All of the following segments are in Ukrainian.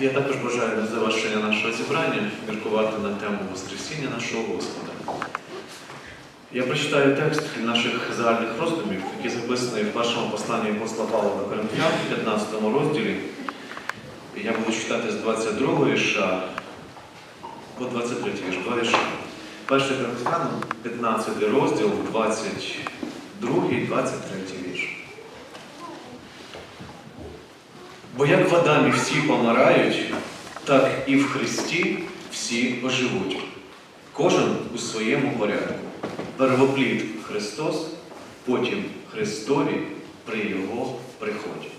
Я також бажаю на завершення нашого зібрання міркувати на тему Воскресіння нашого Господа. Я прочитаю текст наших загальних роздумів, який записаний в першому посланні апостола Павла до Коринфян, 15 розділі. Я буду читати з 22 вірша по 23 вірш. Два вірша. Перший Коринфянам, 15 розділ, 22 23 вірш. Бо як в Адамі всі помирають, так і в Христі всі оживуть. Кожен у своєму порядку. Первоплід Христос, потім Христові при Його приході.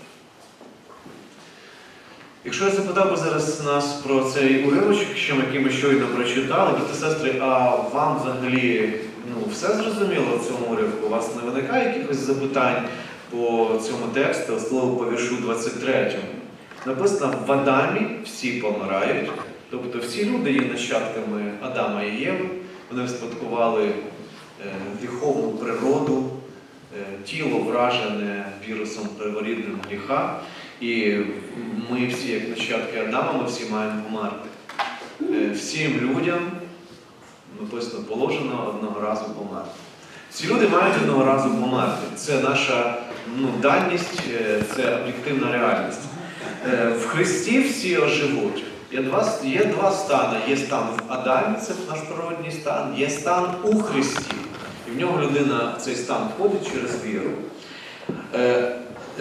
Якщо я запитав би зараз нас про цей уривочок, що ми який щойно прочитали, брати сестри, а вам взагалі ну, все зрозуміло в цьому уривку? У вас не виникає якихось запитань по цьому тексту, слово по віршу 23. Написано, в Адамі всі помирають, тобто всі люди є нащадками Адама і Єви, вони вспадкували е, гріховну природу, е, тіло вражене вірусом перворідним гріха. І ми всі, як нащадки Адама, ми всі маємо померти. Е, Всім людям написано положено одного разу померти. Ці люди мають одного разу померти. Це наша ну, даність, е, це об'єктивна реальність. Е, В Христі всі оживуть. Є два, є два стани. Є стан в Адамі, це наш природній стан, є стан у Христі. І в нього людина в цей стан входить через віру. Е,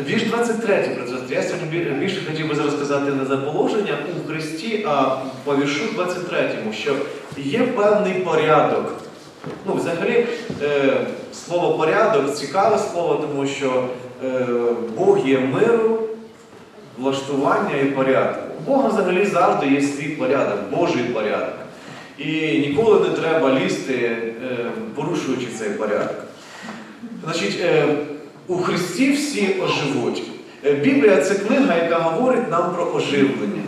Вірш 23, брат, я сьогодні більше хотів би зараз сказати не за положення у Христі, а по віршу 23, що є певний порядок. Ну, взагалі, слово порядок цікаве слово, тому що е, Бог є миру, влаштування і порядку. У Бога взагалі завжди є свій порядок, Божий порядок. І ніколи не треба лізти, е, порушуючи цей порядок. Значить, е, у Христі всі оживуть. Е, Біблія це книга, яка говорить нам про оживлення.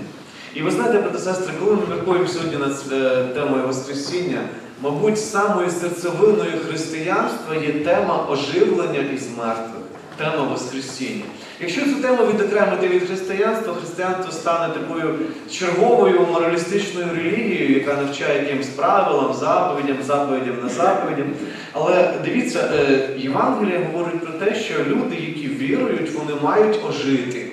І ви знаєте, брати сестри, коли ми міркуємо сьогодні над е, темою Воскресіння, мабуть, самою серцевиною християнства є тема оживлення із мертвих, тема Воскресіння. Якщо цю тему відокремити від християнства, християнство стане такою черговою моралістичною релігією, яка навчає якимсь правилам, заповідям, заповідям на заповідям. Але дивіться, е, Євангелія говорить про те, що люди, які вірують, вони мають ожити.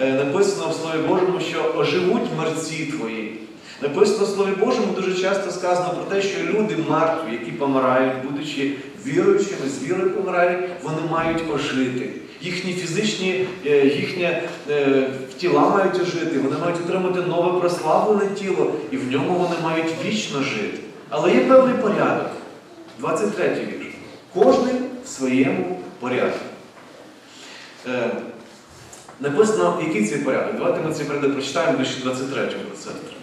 Е, Написано в Слові Божому, що оживуть мерці твої. Написано в Слові Божому дуже часто сказано про те, що люди мертві, які помирають, будучи віруючими, з вірою помирають, вони мають ожити. Їхні фізичні, е, їхнє е, тіла мають ожити, вони мають отримати нове прославлене тіло, і в ньому вони мають вічно жити. Але є певний порядок. 23 вірш. Кожний в своєму порядку. Е, Написано, який цей порядок. Давайте ми цей порядок прочитаємо вище 23 проценту.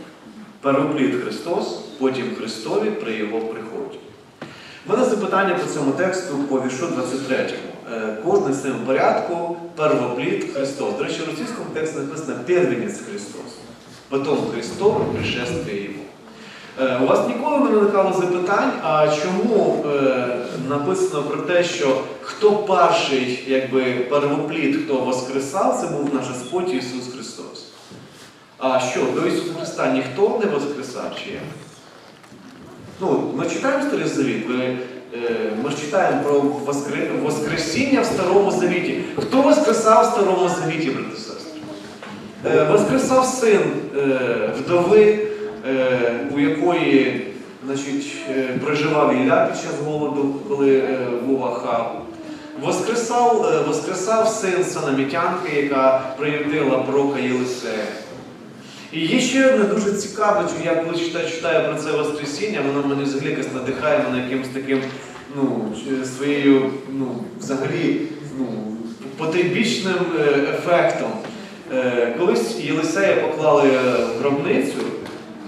Первоплід Христос, потім Христові при Його приході. У мене запитання по цьому тексту по віршу 23. Е, Кожний в своєму порядку, первоплід Христос. До речі, в російському тексті написано первенець Христос. Потім Христос, пришествие Його. Е, У вас ніколи не виникало запитань, а чому е, написано про те, що хто перший, якби первоплід, хто воскресав, це був наш Господь Ісус Христос. А що, до Ісуса Христа ніхто не воскресав чи? Ну, ми читаємо Старий Завіт, ви, е, ми читаємо про воскре... Воскресіння в Старому Завіті. Хто воскресав в Старому Завіті, брати сестри? Е, Воскресав син е, вдови, у якої значить, проживав Ілля під час голоду, коли був Ахав. Воскресав, воскресав син Санамітянки, яка приютила пророка Єлисея. І є ще одне дуже цікаве, що я коли читаю, читаю про це Воскресіння, воно мене взагалі якось надихає мене якимось таким ну, своєю, ну, взагалі, ну, потойбічним е, ефектом. Е, Колись Єлисея поклали в гробницю,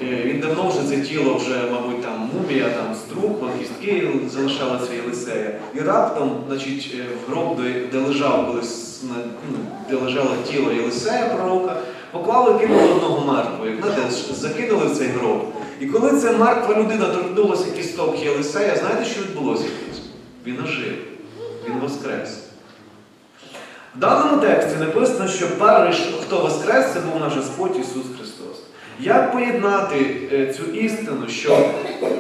е, він давно вже це тіло, вже, мабуть, там мумія, там струпа, кістки залишалися Єлисея. І раптом, значить, в гроб, де лежав колись, ну, де лежало тіло Єлисея пророка, поклали кинули одного мертвого. Як знаєте, закинули в цей гроб. І коли ця мертва людина торкнулася кісток Єлисея, знаєте, що відбулося? Він ожив, він воскрес. В даному тексті написано, що перший, хто воскрес, це був наш Господь Ісус Христос. Як поєднати е, цю істину, що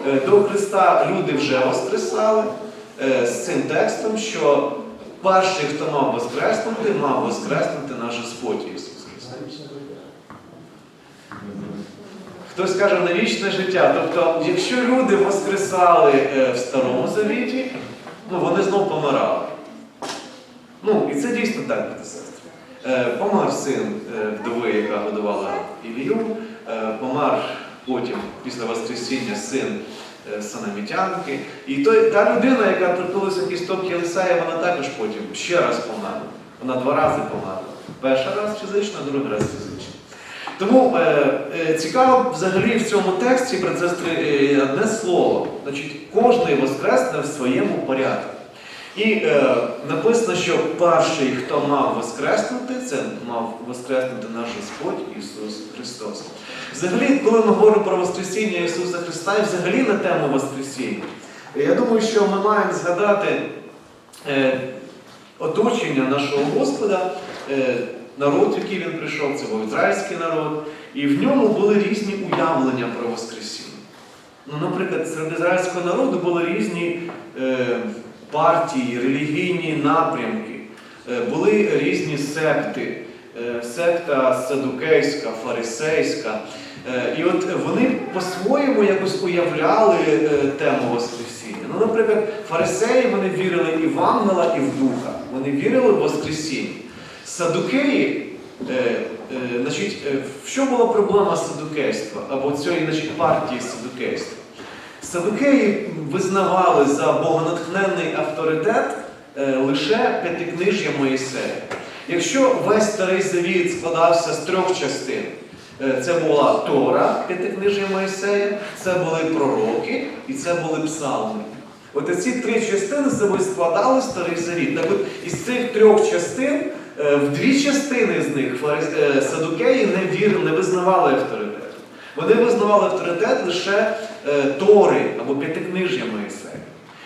е, до Христа люди вже воскресали е, з цим текстом, що перший, хто мав воскреснути, мав воскреснути наш Господь Ісус. Хтось каже на вічне життя. Тобто, якщо люди воскресали е, в Старому Завіті, ну вони знов помирали. Ну, і це дійсно так, брати сестри. Е, помер син е, вдови, яка годувала Ілію, помер потім, після Воскресіння, син Санамітянки. І той, та людина, яка торкнулася кісток Єлисея, вона також потім ще раз померла. Вона два рази померла. Перший раз фізично, другий раз фізично. Тому е, е, цікаво взагалі в цьому тексті, е, одне слово. Значить, кожний воскресне в своєму порядку. І е, написано, що перший, хто мав воскреснути, це мав воскреснути наш Господь Ісус Христос. Взагалі, коли ми говоримо про Воскресіння Ісуса Христа і взагалі на тему Воскресіння, я думаю, що ми маємо згадати е, оточення нашого Господа, е, народ, який він прийшов, це був ізраїльський народ, і в ньому були різні уявлення про Воскресіння. Ну, наприклад, серед ізраїльського народу були різні е, партії, релігійні напрямки, е, були різні секти, е, секта садукейська, фарисейська. Е, і от вони по-своєму якось уявляли е, тему Воскресіння. Ну, наприклад, фарисеї вони вірили і в ангела, і в духа. Вони вірили в Воскресіння. Садукеї, е, е, значить, е, що була проблема садукейства або цієї значить, партії садукейства? Садукеї визнавали за богонатхненний авторитет е, лише п'ятикнижжя Моїсея. Якщо весь старий завіт складався з трьох частин, е, це була Тора, п'ятикнижжя Моїсея, це були пророки і це були псалми. От ці три частини собою складали старий завіт. Так от із цих трьох частин, е, в дві частини з них е, садукеї не вірили, не визнавали авторитет. Вони визнавали авторитет лише е, Тори або п'ятикнижжя Моїсея.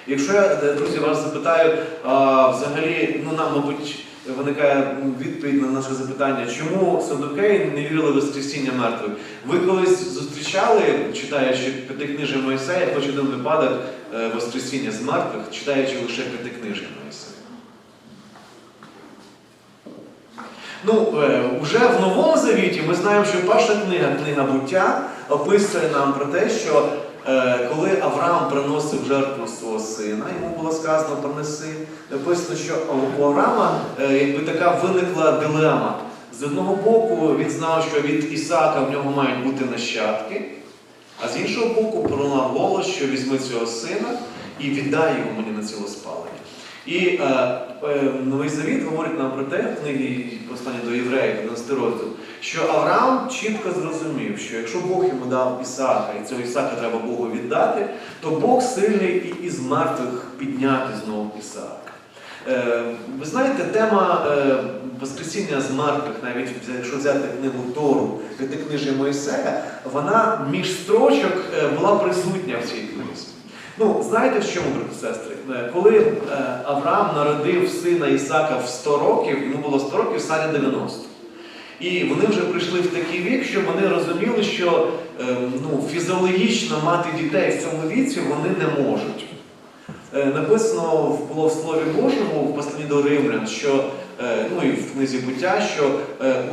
Якщо я, е, друзі, вас запитаю, а, взагалі, ну нам, мабуть, виникає відповідь на наше запитання, чому садукеї не вірили в Воскресіння мертвих? Ви колись зустрічали, читаючи п'ятикнижжя Моїсея, хоч один випадок е, Воскресіння з мертвих, читаючи лише п'ятикнижжя Моїсея? Ну, е, уже в Новому Завіті ми знаємо, що перша книга, книга буття, описує нам про те, що е, коли Авраам приносив жертву свого сина, йому було сказано принеси, написано, що у Авраама е, якби така виникла дилема. З одного боку, він знав, що від Ісаака в нього мають бути нащадки, а з іншого боку, пролунав голос, що візьми цього сина і віддай його мені на цілоспалення. І е, е, Новий Завіт говорить нам про те, в книгі послання до євреїв, 11 розділ, що Авраам чітко зрозумів, що якщо Бог йому дав Ісаака, і цього Ісаака треба Богу віддати, то Бог сильний і із мертвих підняти знову Ісаака. Е, ви знаєте, тема е, Воскресіння з мертвих, навіть якщо взяти книгу Тору, п'ятикнижжя Моїсея, вона між строчок е, була присутня в цій книзі. Ну, знаєте, в чому, брати сестри? Е, Коли е, Авраам народив сина Ісака в 100 років, йому було 100 років, Сарі 90. І вони вже прийшли в такий вік, що вони розуміли, що е, ну, фізіологічно мати дітей в цьому віці вони не можуть. Написано було в Слові Божому в посланні до Римлян, що ну і в книзі буття, що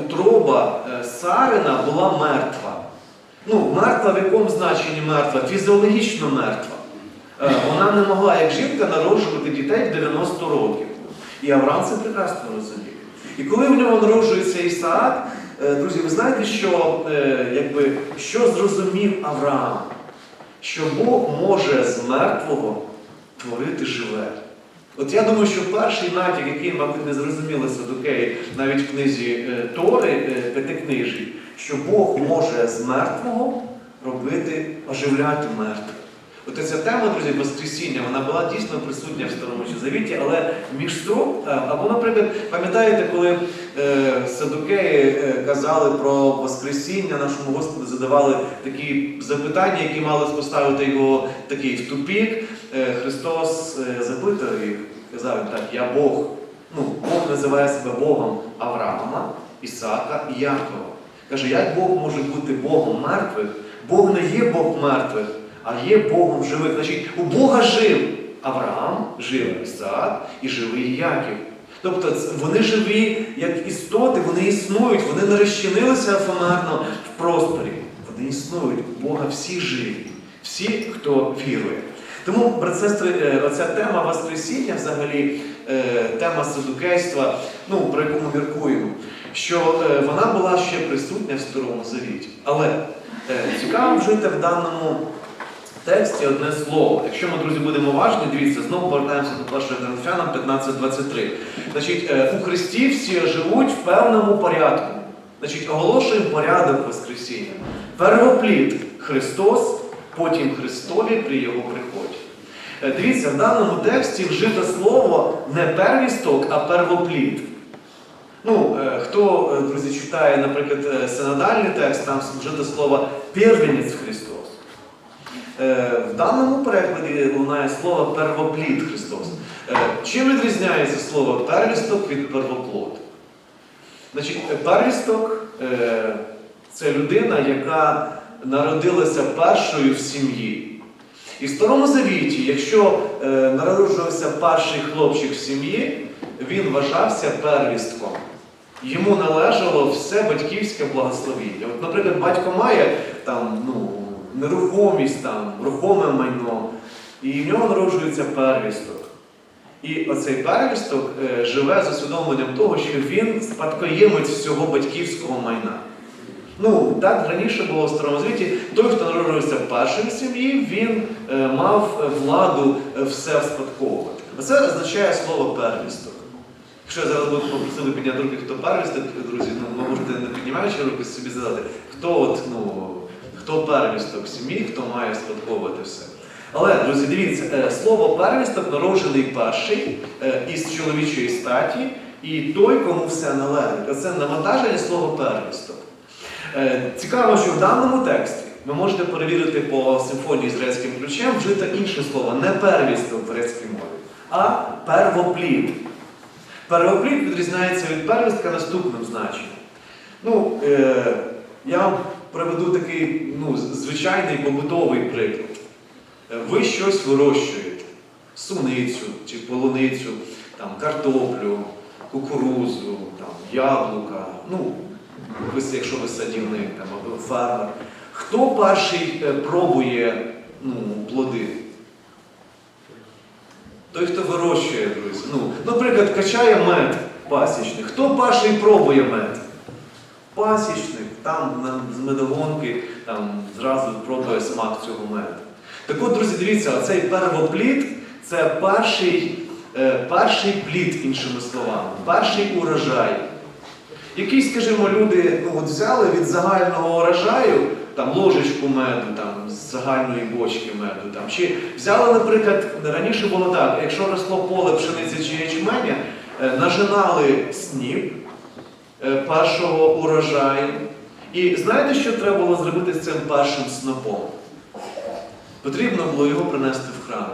утроба Сарина була мертва. Ну, мертва в якому значенні мертва? Фізіологічно мертва. Е, Вона не могла, як жінка, народжувати дітей в 90 років. І Авраам це прекрасно розумів. І коли в нього народжується Ісаак, е, друзі, ви знаєте, що, е, якби, що зрозумів Авраам? Що Бог може з мертвого творити живе. От я думаю, що перший натяк, який, мабуть, не зрозуміли Садукеї навіть в книзі Тори, п'ятикнижі, що Бог може з мертвого робити, оживляти мертвих. От ця тема, друзі, Воскресіння, вона була дійсно присутня в Старому Завіті, але між строк, е, або, наприклад, пам'ятаєте, коли е, садукеї е, казали про Воскресіння, нашому Господу задавали такі запитання, які мали поставити його такий в тупік. Е, Христос е, запитав їх, казав їм так, я Бог. Ну, Бог називає себе Богом Авраама, Ісаака і Якова. Каже, як Бог може бути Богом мертвих? Бог не є Бог мертвих, а є Богом живих. Значить, у Бога жив Авраам, жив Ісаак і живий Яків. Тобто вони живі як істоти, вони існують, вони не розчинилися ефемерно в просторі. Вони існують. У Бога всі живі, всі, хто вірує. Тому, брат сестри, е, оця тема Воскресіння, взагалі, е, тема садукейства, ну, про яку ми міркуємо, що е, вона була ще присутня в Старому Завіті. Але цікаво вжити в даному тексті одне слово. Якщо ми, друзі, будемо уважні, дивіться, знову повертаємося до 1 Коринфянам 15.23. Значить, е, у Христі всі живуть в певному порядку. Значить, оголошуємо порядок Воскресіння. Первоплід Христос, потім Христові при Його приході. Е, Дивіться, в даному тексті вжито слово не первісток, а первоплід. Ну, е, хто, друзі, читає, наприклад, синодальний текст, там вжито слово первенець Христос. Е, В даному перекладі лунає слово первоплід Христос. Е, Чим відрізняється слово первісток від первоплод? Значить, первісток е, це людина, яка народилася першою в сім'ї. І в Старому Завіті, якщо народжувався перший хлопчик в сім'ї, він вважався первістком. Йому належало все батьківське благословіння. От, наприклад, батько має там, ну, нерухомість, там, рухоме майно, і в нього народжується первісток. І оцей первісток е, живе з усвідомленням того, що він спадкоємець всього батьківського майна. Ну, так раніше було в Старому Звіті, той, хто народжувався першим сім'ї, він е, мав владу е, все спадковувати. Це означає слово первісток. Якщо я зараз буду попросити підняти руки, хто первісток, друзі, ну, можете не піднімаючи руки собі задати, хто от, ну, хто первісток сім'ї, хто має спадковувати все. Але, друзі, дивіться, е, слово первісток народжений перший е, із чоловічої статі, і той, кому все належить. Оце навантаження слова первісток. Е, Цікаво, що в даному тексті ви можете перевірити по симфонії з грецьким ключем вжито інше слово, не первісток в грецькій мові, а первоплід. Первоплід відрізняється від первістка наступним значенням. Ну, е, я приведу такий ну, звичайний побутовий приклад. Е, Ви щось вирощуєте, суницю чи полуницю, там, картоплю, кукурузу, там, яблука, ну, якщо ви садівник там, або фермер. Хто перший е, пробує ну, плоди? Той, хто вирощує, друзі. Ну, наприклад, качає мед пасічник. Хто перший пробує мед? Пасічник, там з медогонки там, зразу пробує смак цього меду. Так от, друзі, дивіться, оцей первоплід це перший, е, перший плід, іншими словами, перший урожай. Які, скажімо, люди ну, от взяли від загального урожаю там, ложечку меду там, з загальної бочки меду. Там, чи взяли, наприклад, раніше було так, якщо росло поле пшениці чи ячменя, е, нажинали сніп першого урожаю. І знаєте, що треба було зробити з цим першим снопом? Потрібно було його принести в храм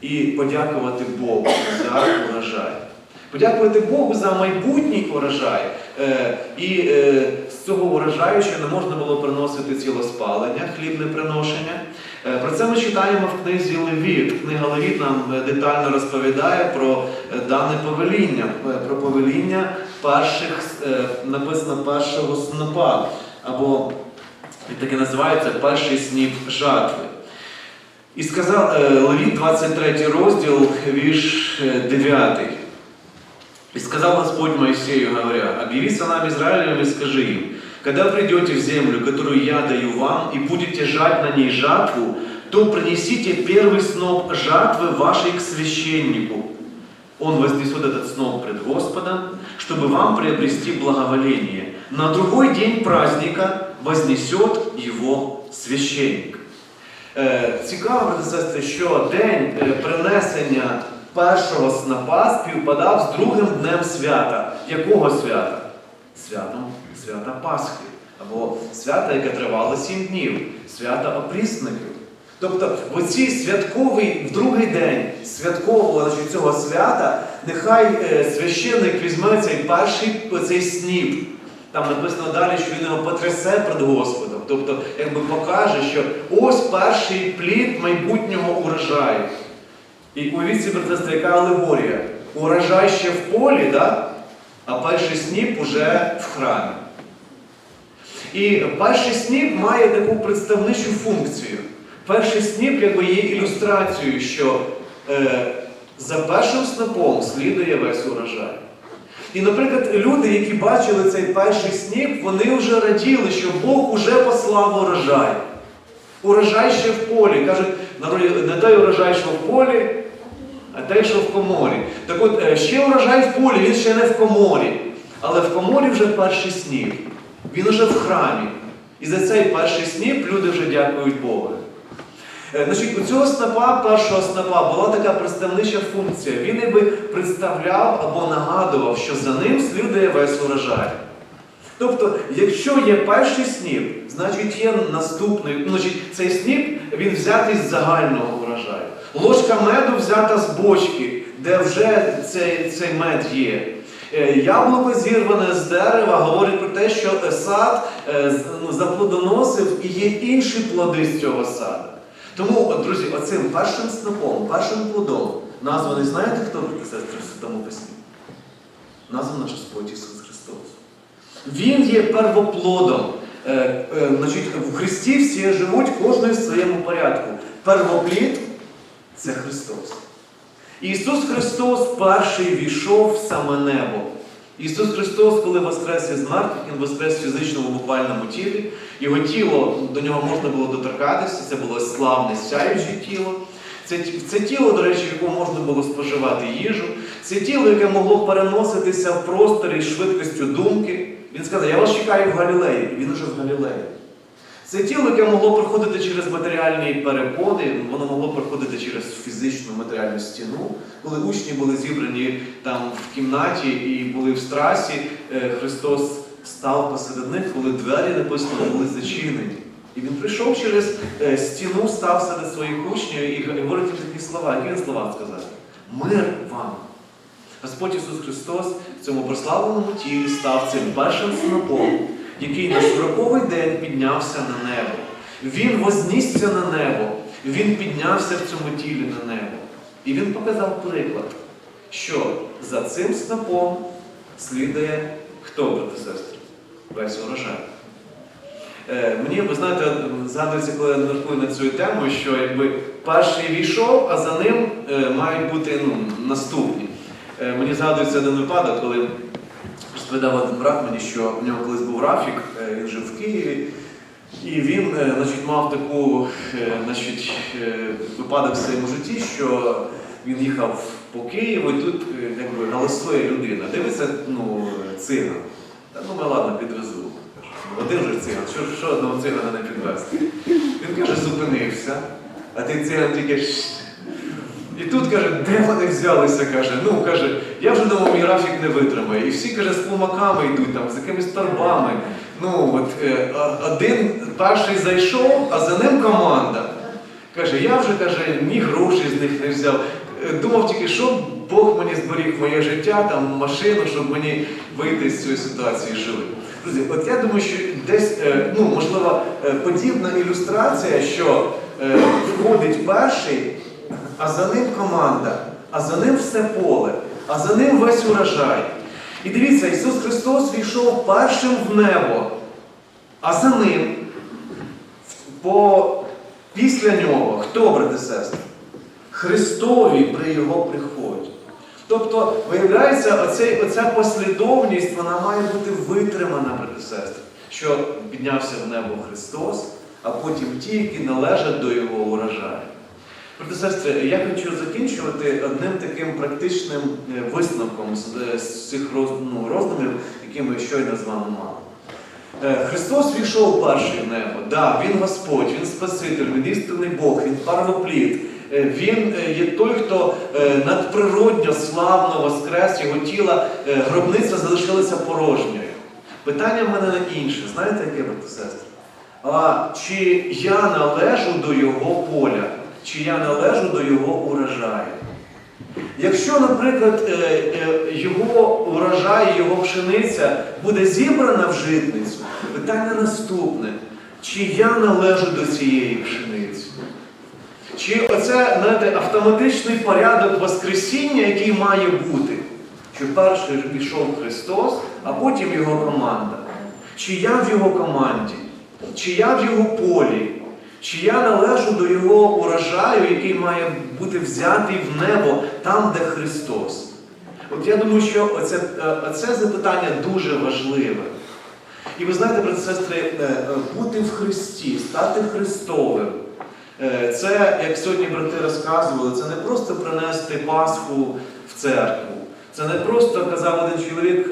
і подякувати Богу за урожай. Подякувати Богу за майбутній урожай. Е, і е, з цього урожаю ще не можна було приносити цілоспалення, хлібне приношення. Е, про це ми читаємо в книзі Левіт. Книга Левіт нам е, детально розповідає про е, дане повеління, е, про повеління перших, е, написано першого снопа, або він таки називається перший сніп жатви. І сказав е, Левіт, 23 розділ, вірш е, 9. И сказал Господь Моисею, говоря, «Объяви сынам Израилевым и скажи им, когда придете в землю, которую я даю вам, и будете жать на ней жатву, то принесите первый сноп жатвы вашей к священнику. Он вознесет этот сноп пред Господом, чтобы вам приобрести благоволение. На другой день праздника вознесет его священник». Е, Цікаво, брати що день е, принесення першого снопа співпадав з другим днем свята. Якого свята? Святом свята Пасхи. Або свята, яке тривало сім днів, свята опрісників. Тобто, в оці святковий, в другий день святкового цього свята, нехай е, священник візьме цей перший оцей сніп. Там написано далі, що він його потрясе перед Господом. Тобто, якби покаже, що ось перший плід майбутнього урожаю. І уявіть собі, братистри, яка алегорія. Урожай ще в полі, да? а перший сніп уже в храмі. І перший сніп має таку представничу функцію. Перший сніп якби є ілюстрацією, що е, за першим снопом слідує весь урожай. І, наприклад, люди, які бачили цей перший сніп, вони вже раділи, що Бог уже послав урожай. Урожай ще в полі. Кажуть, не той урожай, що в полі, а той, що в коморі. Так от, е, ще урожай в полі, він ще не в коморі. Але в коморі вже перший сніп. Він уже в храмі. І за цей перший сніп люди вже дякують Богу. Е, Значить, у цього снопа, першого снопа, була така представнича функція. Він ніби представляв або нагадував, що за ним слідує весь урожай. Тобто, якщо є перший сніп, значить є наступний. Значить, цей сніп він взятий з загального урожаю. Ложка меду взята з бочки, де вже цей, цей мед є. Е, Яблуко зірване з дерева говорить про те, що сад е, ну, заплодоносив і є інші плоди з цього саду. Тому, друзі, оцим першим снопом, першим плодом названий, знаєте, хто і в Святому Письмі? Названий наш Господь Ісус Христос. Він є первоплодом. Е, е, значить, в Христі всі живуть кожний в своєму порядку. Первоплід це Христос. Ісус Христос перший війшов в саме небо. Ісус Христос, коли воскрес із мертвих, Він воскрес в фізичному буквальному тілі. Його тіло, до нього можна було доторкатися, це було славне, сяюче тіло. Це, це тіло, до речі, в якому можна було споживати їжу. Це тіло, яке могло переноситися в просторі швидкістю думки. Він сказав, я вас чекаю в Галілеї. Він уже в Галілеї. Це тіло, яке могло проходити через матеріальні перепони, воно могло проходити через фізичну матеріальну стіну. Коли учні були зібрані там в кімнаті і були в страсі, е, Христос став посеред них, коли двері написано були зачинені. І він прийшов через е, стіну, став серед своїх учнів і говорить їм такі слова. Які він слова сказав? Мир вам! Господь Ісус Христос в цьому прославленому тілі став цим першим снопом, який на сороковий день піднявся на небо. Він вознісся на небо, він піднявся в цьому тілі на небо. І він показав приклад, що за цим снопом слідує хто, брати сестри? Весь урожай. Е, Мені, ви знаєте, згадується, коли я міркую на цю тему, що якби перший війшов, а за ним е, мають бути ну, наступні. Е, Мені згадується один випадок, коли розповідав один брат мені, що в нього колись був Рафік, е, він жив в Києві, і він е, значить, мав таку е, значить, випадок в своєму житті, що він їхав по Києву, і тут якби, галасує людина. Дивиться, ну, циган. Та ну, ми ладно, підвезу. Один же циган, що, що одного цигана не підвезти? Він каже, зупинився, а той циган тільки. І тут каже, де вони взялися? каже, ну каже, я вже думав, мій графік не витримає. І всі каже, з кулаками йдуть там, з якимись торбами. Ну от е, один перший зайшов, а за ним команда. Каже, я вже каже, ні грошей з них не взяв. Е, Думав тільки, що Бог мені зберіг моє життя, там машину, щоб мені вийти з цієї ситуації живим. Друзі, от я думаю, що десь, е, ну, можливо, подібна ілюстрація, що входить перший, а за ним команда, а за ним все поле, а за ним весь урожай. І дивіться, Ісус Христос війшов першим в небо, а за ним по, після нього, хто, брати сестри? Христові при Його приході. Тобто, виявляється, оцей, оця послідовність вона має бути витримана, брати сестри, що піднявся в небо Христос, а потім ті, які належать до Його урожаю. Брати я хочу закінчувати одним таким практичним е, висновком з, е, цих роз, ну, роздумів, які ми щойно з вами мали. Е, Христос війшов перший в небо. Да, Він Господь, Він Спаситель, Він істинний Бог, Він первоплід. Е, Він є той, хто надприродньо, славно воскрес, його тіла, гробниця залишилася порожньою. Питання в мене інше. Знаєте, яке, брати сестри? а чи я належу до його поля, чи я належу до його урожаю. Якщо, наприклад, е, е, його урожай, його пшениця буде зібрана в житницю, питання наступне: чи я належу до цієї пшениці? Чи оце знаєте, автоматичний порядок Воскресіння, який має бути? Що перший пішов Христос, а потім його команда. Чи я в його команді, чи я в його полі, чи я належу до його урожаю, який має бути взятий в небо там, де Христос? От я думаю, що оце, е, оце запитання дуже важливе. І ви знаєте, брати сестри, е, е, бути в Христі, стати Христовим. Це, як сьогодні брати розказували, це не просто принести Пасху в церкву. Це не просто казав один чоловік,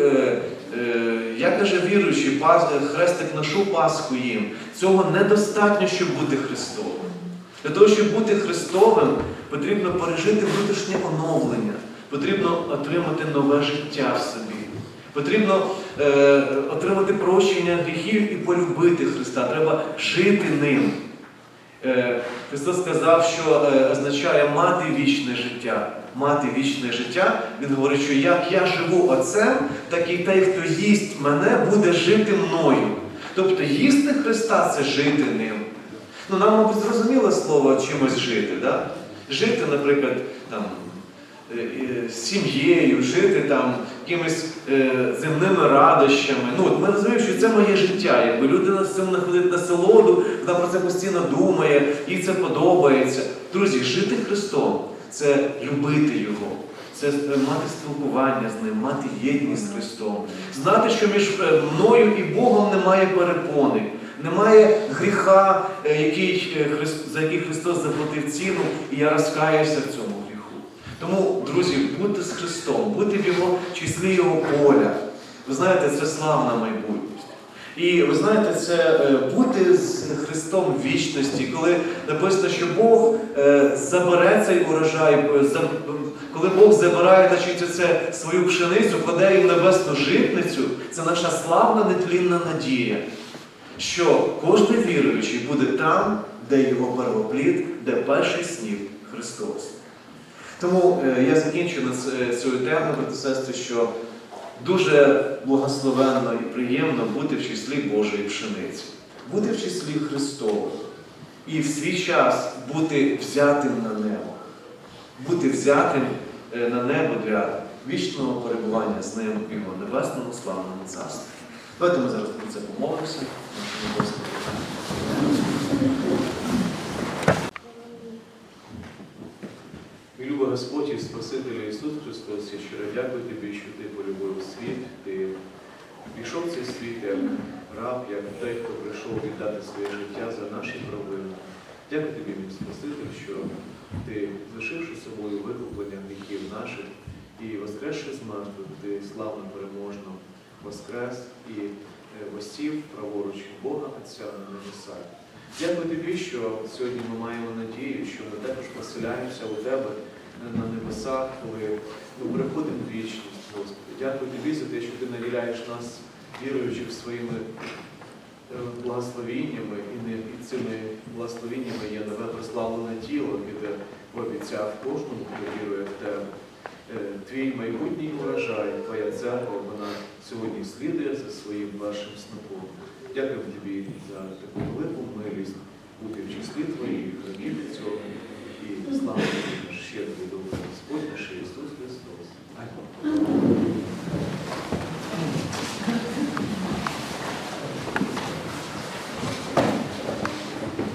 я каже віруючий, пас- хрестик ношу Пасху їм. Цього недостатньо, щоб бути Христовим. Для того, щоб бути Христовим, потрібно пережити внутрішнє оновлення, потрібно отримати нове життя в собі. Потрібно е, отримати прощення гріхів і полюбити Христа. Треба жити ним. Е, Христос сказав, що е, означає мати вічне життя. Мати вічне життя. Він говорить, що як я живу Отцем, так і той, хто їсть мене, буде жити мною. Тобто їсти Христа це жити ним. Ну, нам, мабуть, зрозуміло слово чимось жити. Да? Жити, наприклад, там, е, з сім'єю, жити там якимись е, земними радощами. Ну, от ми розуміємо, що це моє життя. Якби людина з цим знаходить насолоду, вона про це постійно думає, їй це подобається. Друзі, жити Христом це любити Його. Це е, мати спілкування з ним, мати єдність з Христом. Знати, що між е, мною і Богом немає перепони, немає гріха, е, який, за який Христос заплатив ціну, і я розкаюся в цьому. Тому, друзі, будьте з Христом, будьте в Його числі Його поля. Ви знаєте, це славна майбутність. І ви знаєте, це е, бути з Христом в вічності, коли написано, що Бог е, забере цей урожай, е, коли Бог забирає значить, це свою пшеницю, кладе в небесну житницю, це наша славна нетлінна надія, що кожен віруючий буде там, де його первоплід, де перший снів Христос. Тому е, я закінчу на цю тему, брати і сестри, що дуже благословенно і приємно бути в числі Божої пшениці, бути в числі Христових і в свій час бути взятим на небо, бути взятим е, на небо для вічного перебування з ним в його небесному славному царстві. Давайте ми зараз про це помолимося. нашому Господу. Мій любий Спаситель Ісус Христос, я щиро дякую Тобі, що Ти полюбив світ, Ти пішов цей світ як раб, як той, хто прийшов віддати своє життя за наші провини. Дякую Тобі, мій Спаситель, що Ти, лишивши собою викуплення гріхів наших і воскресши з мертвих, Ти славно переможно воскрес і е, восів праворуч Бога Отця на небесах. Дякую тобі, що сьогодні ми маємо надію, що ми також поселяємося у тебе на небесах, коли ми приходимо в вічність, Господи. Дякую тобі за те, що ти наділяєш нас, віруючих своїми е, благословіннями, і не під цими благословіннями є нове прославлене тіло, яке ти пообіцяв кожному, хто вірує в тебе. Е, Твій майбутній урожай, твоя церква, вона сьогодні слідує за своїм першим снопом. Дякую тобі за таку велику милість бути в числі твоїх, радіти цього і слава тобі наш щедрий добрий Господь наш Ісус Христос. Амінь.